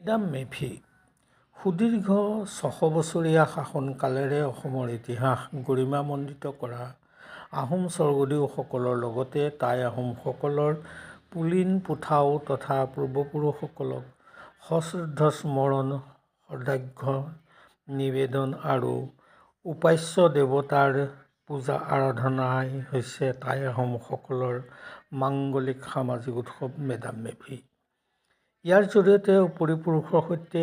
Madam মেফি। সুদীৰ্ঘ ছশ বছৰীয়া শাসনকালেৰে অসমৰ ইতিহাস গৰিমামণ্ডিত কৰা আহোম স্বৰ্গদেউসকলৰ লগতে টাই আহোমসকলৰ পুলিন পুঠাও তথা পূৰ্বপুৰুষসকলক সশ্ৰদ্ধ স্মৰণ সদাৰ্ঘ্য নিবেদন আৰু উপাস্য দেৱতাৰ পূজা আৰাধনাই হৈছে টাই আহোমসকলৰ মাংগলিক সামাজিক উৎসৱ মেডাম মেফি। ইয়াৰ জৰিয়তে উপৰিপুৰুষৰ সৈতে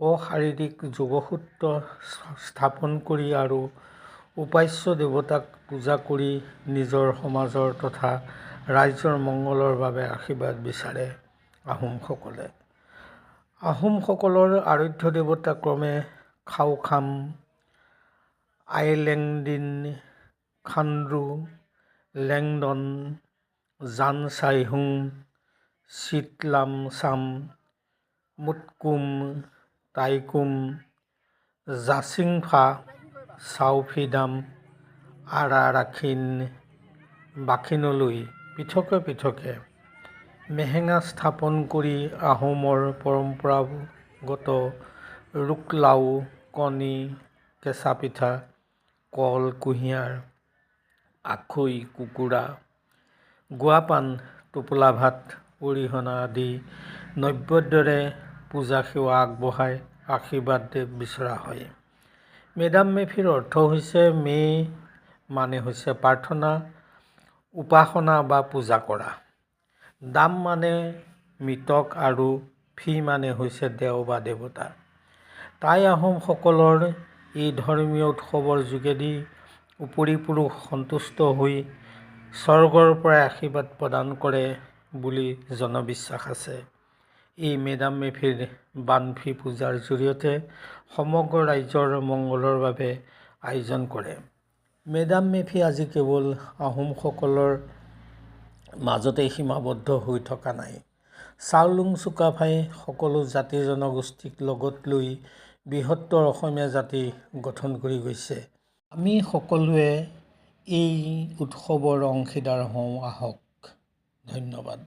অশাৰীৰিক যোগসূত্ৰ স্থাপন কৰি আৰু উপাস্য দেৱতাক পূজা কৰি নিজৰ সমাজৰ তথা ৰাজ্যৰ মংগলৰ বাবে আশীৰ্বাদ বিচাৰে আহোমসকলে। আহোমসকলৰ আৰাধ্য দেৱতা ক্ৰমে খাউখাম আইলেংদিন খানৰু লেংডন জানচাইহুং চিতলামচাম মুটকুম টাইকুম জাচিংফা চাওফিডাম আৰাৰাখিন বাখিনলৈ পৃথকে পৃথকে। মেহেঙা স্থাপন কৰি আহোমৰ পৰম্পৰাগত ৰুকলাউ কণী কেঁচা পিঠা কল কুঁহিয়াৰ আখৈ কুকুৰা গুৱাপাণ টোপোলা ভাত অৰিহণা আদি নৈবেদ্যৰে পূজা সেৱা আগবঢ়াই আশীৰ্বাদ বিচৰা হয়। মেডাম মেফিৰ অৰ্থ হৈছে মে মানে হৈছে প্ৰাৰ্থনা উপাসনা বা পূজা কৰা। ডাম মানে মৃতক আৰু ফি মানে হৈছে দেৱ বা দেৱতা। টাই আহোমসকলৰ এই ধৰ্মীয় উৎসৱৰ যোগেদি উপৰিপুৰুষ সন্তুষ্ট হৈ স্বৰ্গৰ পৰাই আশীৰ্বাদ প্ৰদান কৰে। বুলি জনবিশ্বাস আছে। এই মেডাম মেফিৰ বানফি পূজাৰ জৰিয়তে সমগ্ৰ ৰাজ্যৰ মংগলৰ বাবে আয়োজন কৰে। মেডাম মেফি আজি কেৱল আহোমসকলৰ মাজতেই সীমাবদ্ধ হৈ থকা নাই। চাওলুং চুকাফাই সকলো জাতি জনগোষ্ঠীক লগত লৈ বৃহত্তৰ অসমীয়া জাতি গঠন কৰি গৈছে। আমি সকলোৱে এই উৎসৱৰ অংশীদাৰ হওঁ আহক। ধন্যবাদ।